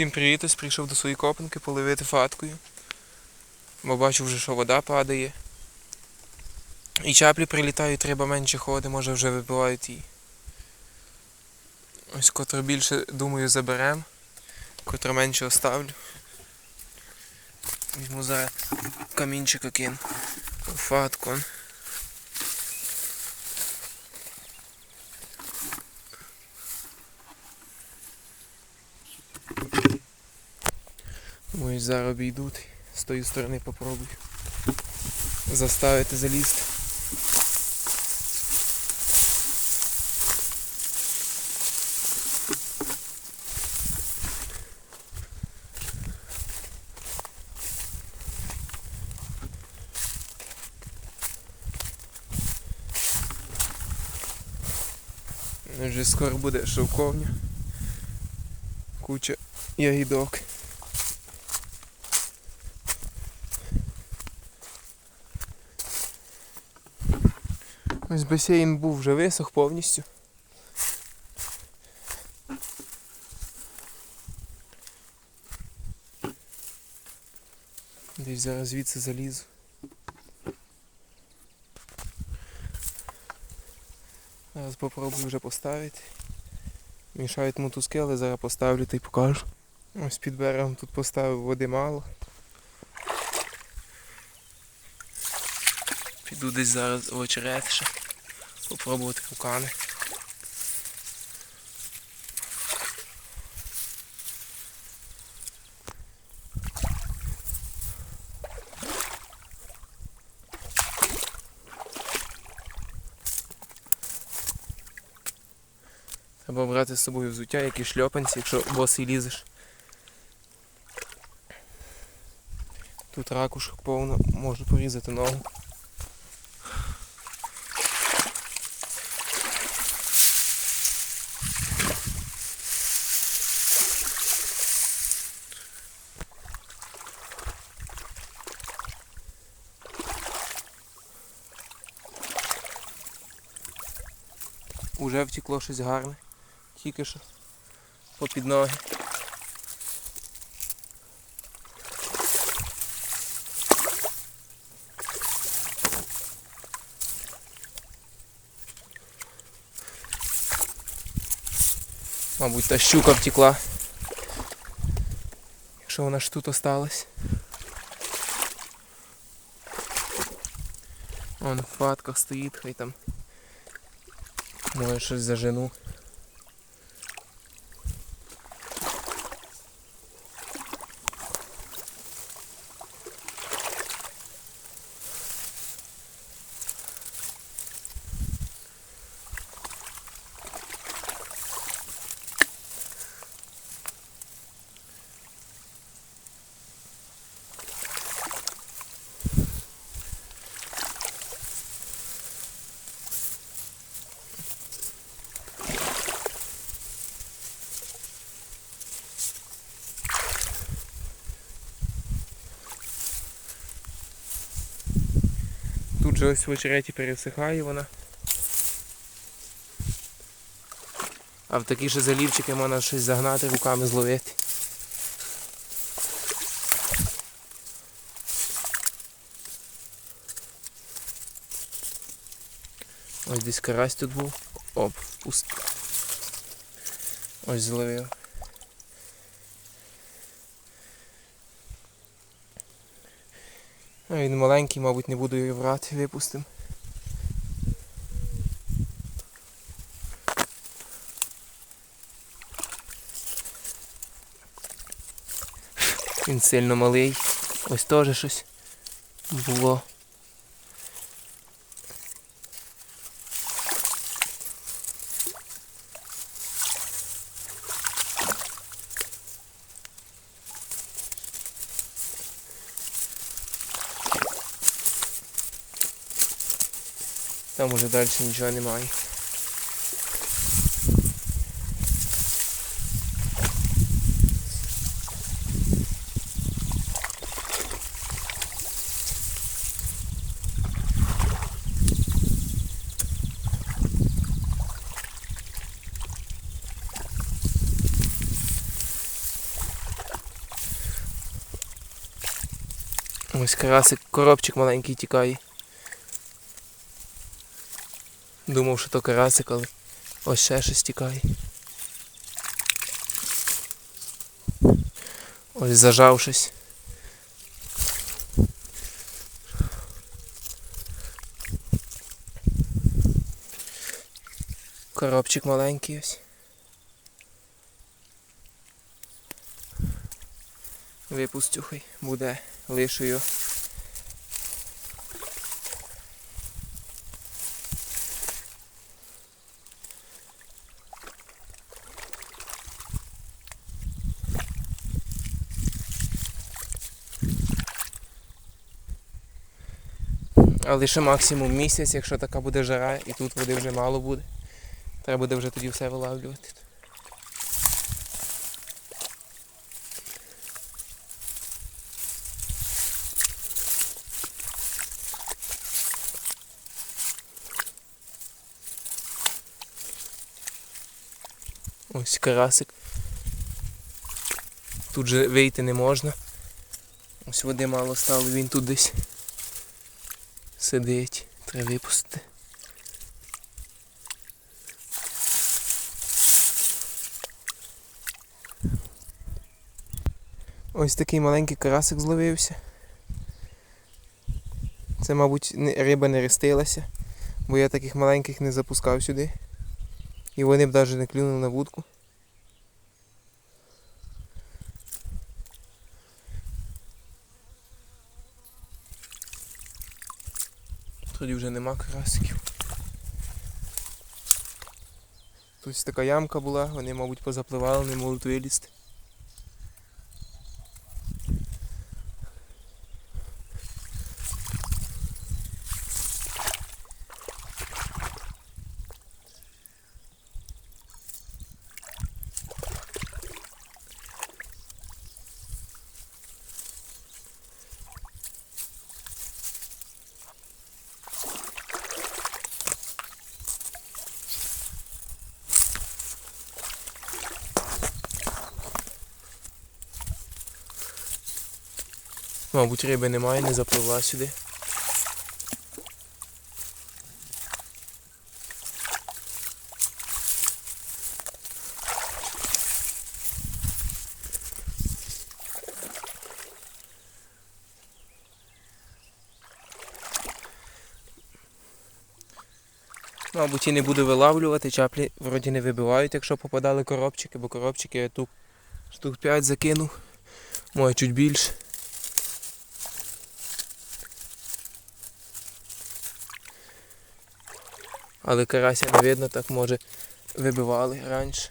Всім привіт, ось прийшов до своєї копанки поливити фаткою. Бо бачу вже, що вода падає. І чаплі прилітають, треба менше ходи, може вже вибивають її. Ось котру більше, думаю, заберем, котру менше оставлю. Візьму зараз камінчика кину. Фатку. Ось зараз обійдуть. З тої сторони попробую. Заставити залізти. Вже скоро буде шовковня. Куча ягідок. Ось басейн був вже висох повністю. Десь зараз звідси залізу. Зараз попробую вже поставити. Мішають мотузки, але зараз поставлю та й покажу. Ось під берегом тут поставив води мало. Піду десь зараз в очерет ще. Попробувати руками. Треба брати з собою взуття, які шльопанці, якщо босий лізеш. Тут ракушок повно, можу порізати ногу. Уже втекло щось гарне. Тільки що попід ноги. Мабуть, та щука втекла. Якщо вона ж тут осталась. Вон в фатках стоїть, хай там Може щось зажену. Тут ось в очереті пересихає вона. А в такі ж залівчики можна щось загнати, руками зловити. Ось десь карась тут був. Оп, пуст. Ось зловив. Він маленький, мабуть, не буду його брати, випустим. Він сильно малий. Ось теж щось було. Там уже далі нічого немає. Ось красик коробчик маленький тікає. Думав, що то карасик, але ось ще щось тікає. Ось зажав щось. Коробчик маленький ось. Випустю хай буде, лишу Але ще максимум місяць, якщо така буде жара, і тут води вже мало буде. Треба буде вже тоді все вилавлювати. Ось карасик. Тут же вийти не можна. Ось води мало стало, він тут десь сидить. Треба випустити. Ось такий маленький карасик зловився. Це, мабуть, риба не рестилася, бо я таких маленьких не запускав сюди. І вони б навіть не клюнули на вудку. Тоді вже нема карасиків. Тут така ямка була, вони, мабуть, позапливали, не можуть вилізти. Мабуть, риби немає, не запливла сюди. Мабуть, і не буду вилавлювати, чаплі вроді не вибивають, якщо попадали коробчики, бо коробчики я тут штук 5 закинув, може чуть більше. Але карася не видно, так може вибивали раніше.